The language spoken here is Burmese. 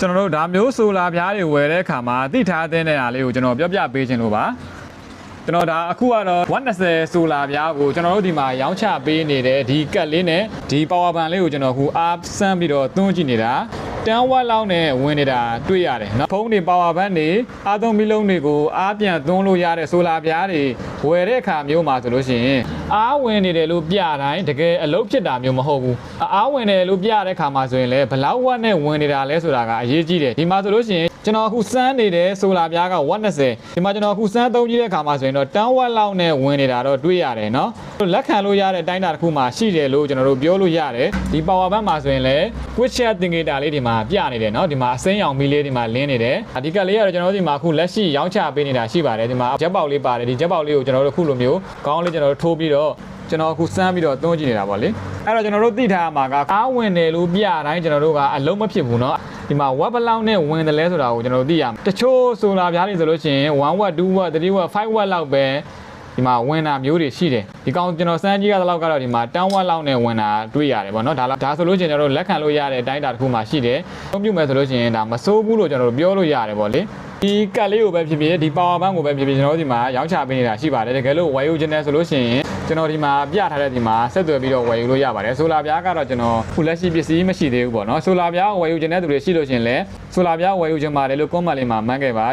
ကျွန်တော်တို့ဒါမျိုးဆိုလာပြားတွေဝယ်တဲ့အခါမှာသိထားတဲ့နေရာလေးကိုကျွန်တော်ပြောပြပေးခြင်းလို့ပါကျွန်တော်ဒါအခုကတော့120ဆိုလာပြားကိုကျွန်တော်တို့ဒီမှာရောင်းချပေးနေတဲ့ဒီကတ်လေးနဲ့ဒီ power bank လေးကိုကျွန်တော်အခုအားစမ်းပြီးတော့သွင်းကြည့်နေတာ တန်ဝက်လောက်နဲ့ဝင်နေတာတွေ့ရတယ်နော်ဖုန်းတွေပါဝါဘန့်တွေအားသုံးပြီးလုံးတွေကိုအားပြန်သွင်းလို့ရတဲ့ဆိုလာပြားတွေဝယ်တဲ့အခါမျိုးမှာဆိုလို့ရှိရင်အားဝင်နေတယ်လို့ပြတိုင်းတကယ်အလုပ်ဖြစ်တာမျိုးမဟုတ်ဘူးအားဝင်တယ်လို့ပြတဲ့အခါမှာဆိုရင်လည်းဘလောက်ဝက်နဲ့ဝင်နေတာလဲဆိုတာကအရေးကြီးတယ်ဒီမှာဆိုလို့ရှိရင် ကျွန်တော်အခုစမ်းနေတဲ့ဆိုလာပြားက120ဒီမှာကျွန်တော်အခုစမ်းသုံးကြည့်တဲ့အခါမှာဆိုရင်တော့တန်းဝက်လောက်နဲ့ဝင်နေတာတော့တွေ့ရတယ်เนาะလက်ခံလို့ရတဲ့အတိုင်းအတာတစ်ခုမှရှိတယ်လို့ကျွန်တော်တို့ပြောလို့ရတယ်ဒီ power bank မှာဆိုရင်လည်း quick share indicator လေးဒီမှာပြနေတယ်เนาะဒီမှာအစိမ်းရောင်မီးလေးဒီမှာလင်းနေတယ်အဒီကလေးကတော့ကျွန်တော်တို့ဒီမှာအခုလက်ရှိရောင်းချပေးနေတာရှိပါတယ်ဒီမှာဂျက်ပေါက်လေးပါတယ်ဒီဂျက်ပေါက်လေးကိုကျွန်တော်တို့အခုလိုမျိုးခေါင်းလေးကျွန်တော်တို့ထိုးပြီးတော့ကျွန်တော်အခုစမ်းပြီးတော့သုံးကြည့်နေတာပေါ့လေအဲ့တော့ကျွန်တော်တို့သိထားမှာကအားဝင်တယ်လို့ပြတိုင်းကျွန်တော်တို့ကအလုံးမဖြစ်ဘူးเนาะ ဒီမှာ web ဘလောက်နဲ့ဝင်တယ်လဲဆိုတာကိုကျွန်တော်တို့သိရမှာတချို့ဆိုလာပြားတွေဆိုလို့ရှိရင်1 watt 2 watt 3 watt 5 watt လောက်ပဲဒီမှာဝင်တာမျိုးတွေရှိတယ်ဒီကောင်ကျွန်တော်စမ်းကြည့်ရတဲ့လောက်ကတော့ဒီမှာ10 watt လောက်နဲ့ဝင်တာတွေ့ရတယ်ပေါ့နော်ဒါဒါဆိုလို့ရှိရင်ကျွန်တော်တို့လက်ခံလို့ရတဲ့အတိုင်းအတာတစ်ခုမှရှိတယ်အသုံးပြုမယ်ဆိုလို့ရှိရင်ဒါမစိုးဘူးလို့ကျွန်တော်တို့ပြောလို့ရတယ်ပေါ့လေ ဒီကတ်လေးကိုပဲဖြစ်ဖြစ်ဒီ power bank ကိုပဲဖြစ်ဖြစ်ကျွန်တော်တို့ဒီမှာရောင်းချပေးနေတာရှိပါတယ်တကယ်လို့ဝယ်ယူခြင်းနဲ့ဆိုလို့ရှိရင်ကျွန်တော်ဒီမှာပြထားတဲ့ဒီမှာဆက်သွယ်ပြီးတော့ဝယ်ယူလို့ရပါတယ်ဆိုလာပြားကတော့ကျွန်တော်ခုလက်ရှိပစ္စည်းမရှိသေးဘူးပေါ့နော်ဆိုလာပြားကိုဝယ်ယူခြင်းတဲ့သူတွေရှိလို့ရှိရင်လည်းဆိုလာပြားဝယ်ယူခြင်းပါတယ်လို့ comment လေးမှာမှန်းခဲ့ပါ